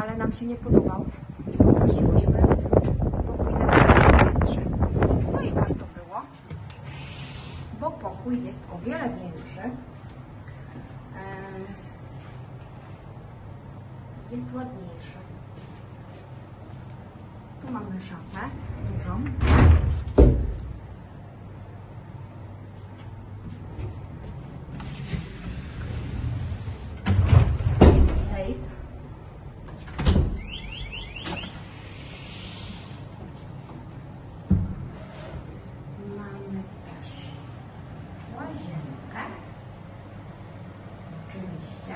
ale nam się nie podobał i poprosiłyśmy pokój na pierwszym piętrze. No i warto było, bo pokój jest o wiele większy. Jest ładniejszy. Tu mamy szafę dużą. Safe, safe. Mamy też łazienkę. Oczywiście.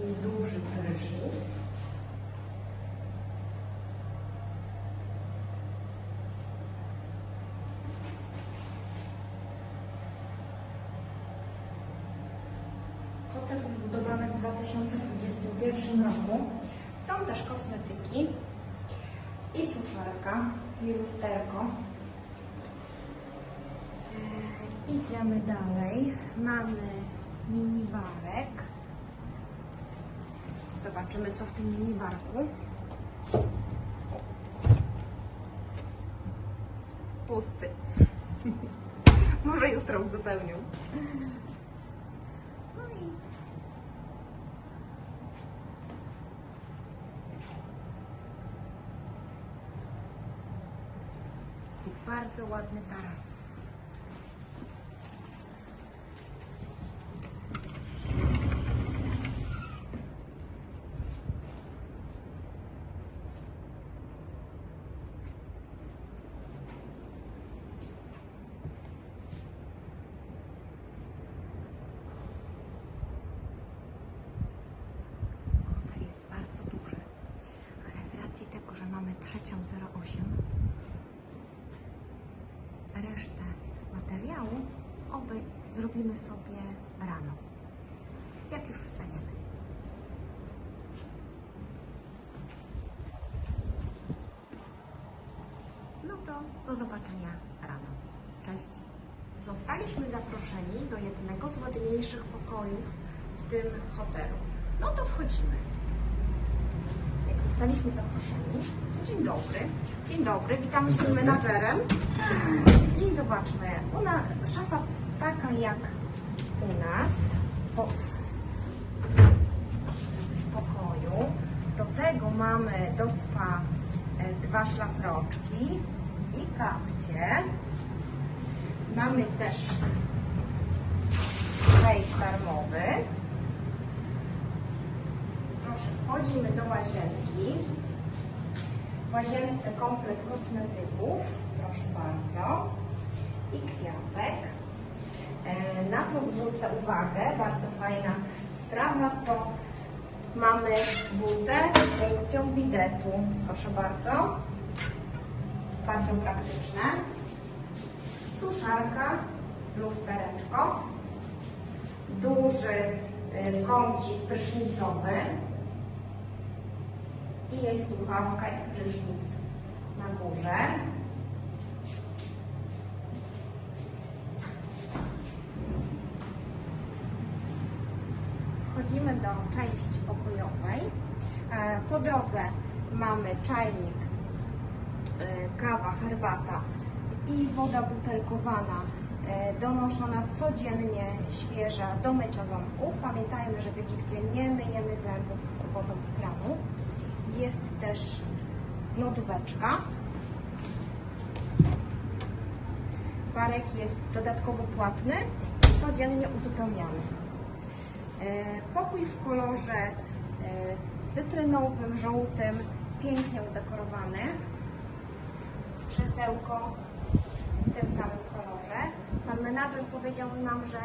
I duży prysznic. Hotel wybudowany w 2021 roku. Są też kosmetyki i suszarka, i lusterko. E, idziemy dalej. Mamy Zobaczymy, co w tym minibarku. Pusty. Może jutro uzupełnią. No bardzo ładny taras. Hotel jest bardzo duży, ale z racji tego, że mamy trzecią 08, resztę materiału oby zrobimy sobie rano, jak już wstaniemy. No to do zobaczenia rano. Cześć. Zostaliśmy zaproszeni do jednego z ładniejszych pokojów w tym hotelu. No to wchodzimy. Zostaliśmy zaproszeni, dzień dobry. Dzień dobry, witamy się z menadżerem. I zobaczmy, u nas szafa taka jak u nas po, w pokoju. Do tego mamy do spa e, dwa szlafroczki i kapcie. Mamy też sejf darmowy. Proszę, wchodzimy do łazienki. W łazience komplet kosmetyków, proszę bardzo, i kwiatek. E, Na co zwrócę uwagę, bardzo fajna sprawa, to mamy WC z funkcją bidetu. Proszę bardzo, bardzo praktyczne. Suszarka, lustereczko, duży y, kącik prysznicowy i jest słuchawka i prysznic na górze. Wchodzimy do części pokojowej. E, Po drodze mamy czajnik, e, kawa, herbata i woda butelkowana e, donoszona codziennie świeża do mycia ząbków. Pamiętajmy, że w Egipcie nie myjemy zębów wodą z kranu. Jest też lodóweczka. Barek jest dodatkowo płatny i codziennie uzupełniany. E, Pokój w kolorze e, cytrynowym, żółtym, pięknie udekorowany. Krzesełko w tym samym kolorze. Pan menadżer powiedział nam, że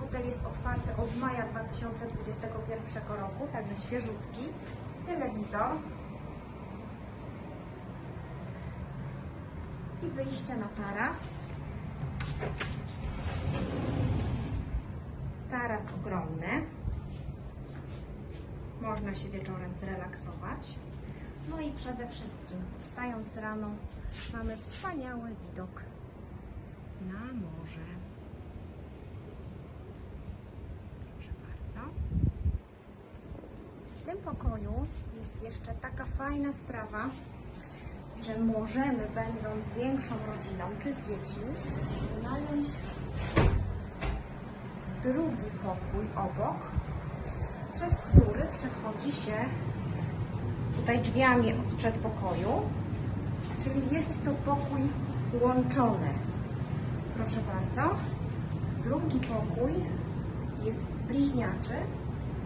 hotel jest otwarty od maja 2021 roku, także świeżutki. Telewizor. I wyjście na taras. Taras ogromny. Można się wieczorem zrelaksować. No i przede wszystkim, wstając rano, mamy wspaniały widok na morze. Proszę bardzo. Tym pokoju jest jeszcze taka fajna sprawa, że możemy, będąc większą rodziną czy z dziećmi, wynająć drugi pokój obok, przez który przechodzi się tutaj drzwiami od przedpokoju, czyli jest to pokój łączony. Proszę bardzo. Drugi pokój jest bliźniaczy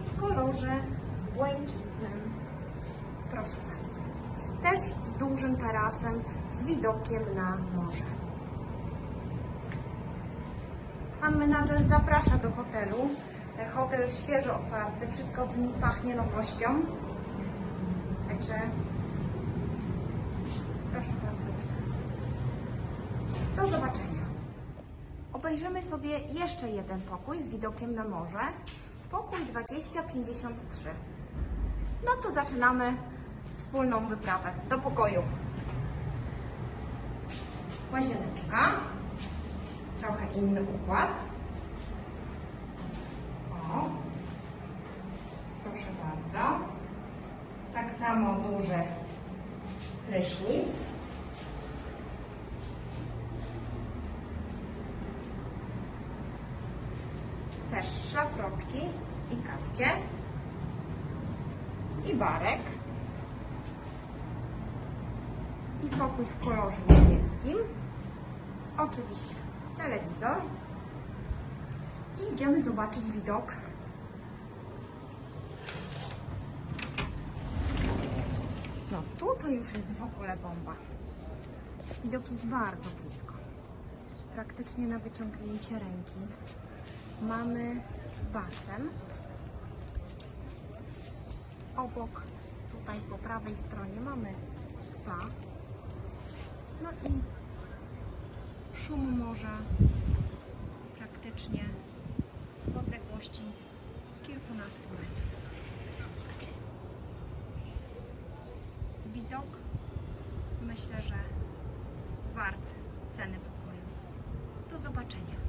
w kolorze błękitnym. Proszę bardzo. Też z dużym tarasem, z widokiem na morze. Pan menadżer zaprasza do hotelu. Hotel świeżo otwarty, wszystko w nim pachnie nowością. Także proszę bardzo jeszcze raz. Do zobaczenia. Obejrzymy sobie jeszcze jeden pokój z widokiem na morze. Pokój 2053. No to zaczynamy wspólną wyprawę do pokoju. Łazieneczka. Trochę inny układ. O. Proszę bardzo. Tak samo duży prysznic. Też szlafroczki i kapcie. I barek. I pokój w kolorze niebieskim. Oczywiście telewizor. I idziemy zobaczyć widok No tu to już jest w ogóle bomba. Widok jest bardzo blisko. Praktycznie na wyciągnięcie ręki. Mamy basen. Obok, tutaj po prawej stronie mamy spa. No i szum morza praktycznie w odległości kilkunastu metrów. widok myślę, że wart ceny pokoju. Do zobaczenia.